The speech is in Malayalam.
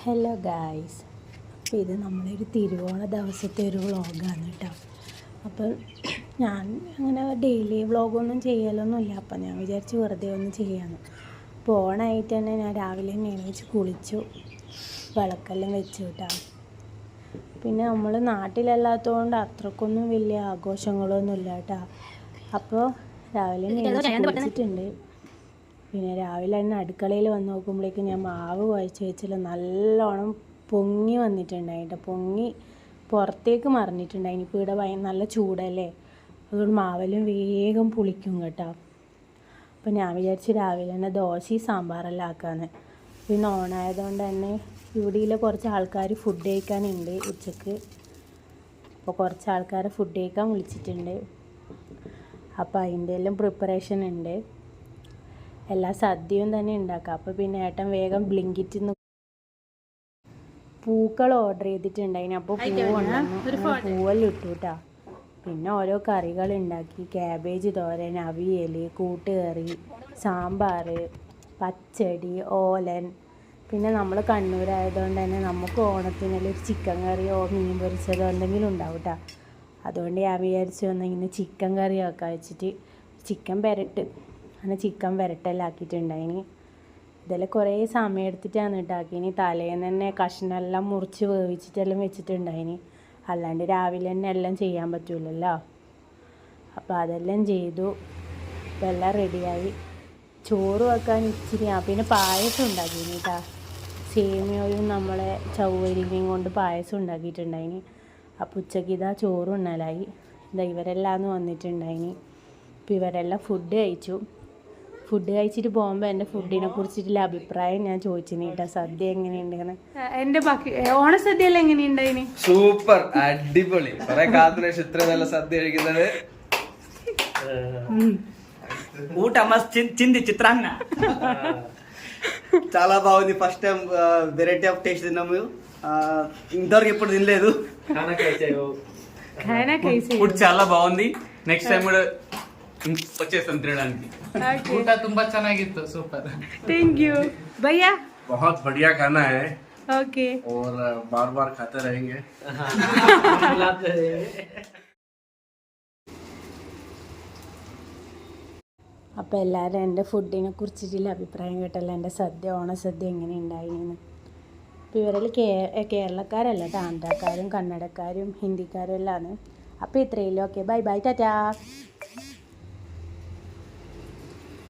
ഹലോ ഗായ്സ് അപ്പോൾ ഇത് നമ്മളൊരു തിരുവോണ ദിവസത്തെ ഒരു വ്ളോഗാണ് കേട്ടോ അപ്പം ഞാൻ അങ്ങനെ ഡെയിലി വ്ളോഗൊന്നും ചെയ്യലൊന്നുമില്ല അപ്പം ഞാൻ വിചാരിച്ച് വെറുതെ ഒന്ന് ചെയ്യാമെന്ന് അപ്പോൾ ഓണായിട്ട് തന്നെ ഞാൻ രാവിലെ എണീച്ച് കുളിച്ചു വിളക്കെല്ലാം വെച്ചു കേട്ടോ പിന്നെ നമ്മൾ നാട്ടിലല്ലാത്തതുകൊണ്ട് അത്രക്കൊന്നും വലിയ ആഘോഷങ്ങളൊന്നുമില്ല കേട്ടോ അപ്പോൾ രാവിലെ എണീച്ച് കുളിച്ചിട്ടുണ്ട്. പിന്നെ രാവിലെ തന്നെ അടുക്കളയിൽ വന്ന് നോക്കുമ്പോഴേക്കും ഞാൻ മാവ് കുഴച്ച് വെച്ചിൽ നല്ലോണം പൊങ്ങി വന്നിട്ടുണ്ടായിട്ട് പൊങ്ങി പുറത്തേക്ക് മറിഞ്ഞിട്ടുണ്ടായി. ഇനിയിപ്പോൾ ഇവിടെ ഭയ നല്ല ചൂടല്ലേ? അതുകൊണ്ട് മാവെല്ലാം വേഗം പുളിക്കും കേട്ടോ. അപ്പോൾ ഞാൻ വിചാരിച്ച് രാവിലെ തന്നെ ദോശയും സാമ്പാറെല്ലാം ആക്കാന്ന്. പിന്നെ ഓണായതുകൊണ്ട് തന്നെ ഇവിടെയിലെ കുറച്ച് ആൾക്കാർ ഫുഡ് കഴിക്കാനുണ്ട് ഉച്ചയ്ക്ക്. അപ്പോൾ കുറച്ച് ആൾക്കാരെ ഫുഡ് കഴിക്കാൻ വിളിച്ചിട്ടുണ്ട്. അപ്പോൾ അതിന്റെ എല്ലാം പ്രിപ്പറേഷൻ ഉണ്ട്. എല്ലാ സദ്യയും തന്നെ ഉണ്ടാക്കാം. അപ്പോൾ പിന്നെ ഏട്ടൻ വേഗം ബ്ലിങ്കിറ്റിൽ നിന്ന് പൂക്കൾ ഓർഡർ ചെയ്തിട്ടുണ്ടായിന് അപ്പോൾ പൂവാണ് കൊണ്ടുവന്നു. പൂവെല്ലാം ഇട്ടു കേട്ടോ പിന്നെ ഓരോ കറികൾ ഉണ്ടാക്കി. ക്യാബേജ് തോരൻ അവിയൽ കൂട്ടുകറി സാമ്പാർ പച്ചടി ഓലൻ. പിന്നെ നമ്മൾ കണ്ണൂരായതുകൊണ്ട് തന്നെ നമുക്ക് ഓണത്തിനെല്ലാം ഒരു ചിക്കൻ കറിയോ മീൻ പൊരിച്ചതോ എന്തെങ്കിലും ഉണ്ടാവും കേട്ടോ അതുകൊണ്ട് ഞാൻ വിചാരിച്ചു വന്നിങ്ങനെ ചിക്കൻ കറി ആക്കാൻ വെച്ചിട്ട്. ചിക്കൻ പെരട്ട്. അങ്ങനെ ചിക്കൻ പെരട്ടെല്ലാം ആക്കിയിട്ടുണ്ടായിനി. ഇതെല്ലാം കുറേ സമയം എടുത്തിട്ടാണ് ഉണ്ടാക്കിനി. തലേന്ന് തന്നെ കഷ്ണെല്ലാം മുറിച്ച് വേവിച്ചിട്ടെല്ലാം വെച്ചിട്ടുണ്ടായിനി. അല്ലാണ്ട് രാവിലെ തന്നെ എല്ലാം ചെയ്യാൻ പറ്റൂലല്ലോ. അപ്പോൾ അതെല്ലാം ചെയ്തു. അപ്പം എല്ലാം റെഡിയായി ചോറ് വെക്കാൻ ഇച്ചിരി പിന്നെ പായസം ഉണ്ടാക്കിയിന് കേട്ടോ സേമിയയും നമ്മളെ ചൗവരിനെയും കൊണ്ട് പായസം ഉണ്ടാക്കിയിട്ടുണ്ടായിനി. അപ്പോൾ ഉച്ചയ്ക്ക് ഇതാ ചോറ് ഉണ്ണലായി ഇതാ ഇവരെല്ലാം വന്നിട്ടുണ്ടായിനി. അപ്പോൾ ഇവരെല്ലാം ഫുഡ് കഴിച്ചു. ഫുഡ് കഴിച്ചിട്ട് പോകുമ്പോ എന്റെ ഫുഡിനെ കുറിച്ചിട്ടുള്ള അഭിപ്രായം ഞാൻ ചോദിച്ചിന് കേട്ടോ സദ്യ എങ്ങനെയുണ്ട് എന്റെ ബാക്കി ഓണ സദ്യ എല്ലാം എങ്ങനെയുണ്ടായിന് സൂപ്പർ അടിപൊളി കുറെ ഇത്ര നല്ല സദ്യ കഴിക്കുന്നത് ఊట మస్త్ చింది చిత్రాన్న చాలా బాగుంది first time variety of taste తిన్నాము ఇంతవరకు ఎప్పుడు తినలేదు ఫుడ్ చాలా బాగుంది నెక్స్ట్ టైం కూడా ತುಂಬಾ ಚೆನ್ನಾಗಿತ್ತು ಸೂಪರ್ ಥ್ಯಾಂಕ್ ಯು ಭಯ್ಯಾ? बहुत बढ़िया खाना है ओके और बार बार खाते रहेंगे അപ്പൊ എല്ലാവരും എന്റെ ഫുഡിനെ കുറിച്ചിട്ടുള്ള അഭിപ്രായം കേട്ടല്ലോ. എന്റെ സദ്യ ഓണസദ്യ എങ്ങനെ ഉണ്ടായിരുന്നു അപ്പോൾ ഇവരിൽ കേ കേരളക്കാരല്ല? ആന്ധ്രാക്കാരും കന്നഡക്കാരും ഹിന്ദിക്കാരും ആണ് അപ്പോൾ ഇത്രയിലും ഓക്കെ ബൈ ബൈ ടാറ്റാ.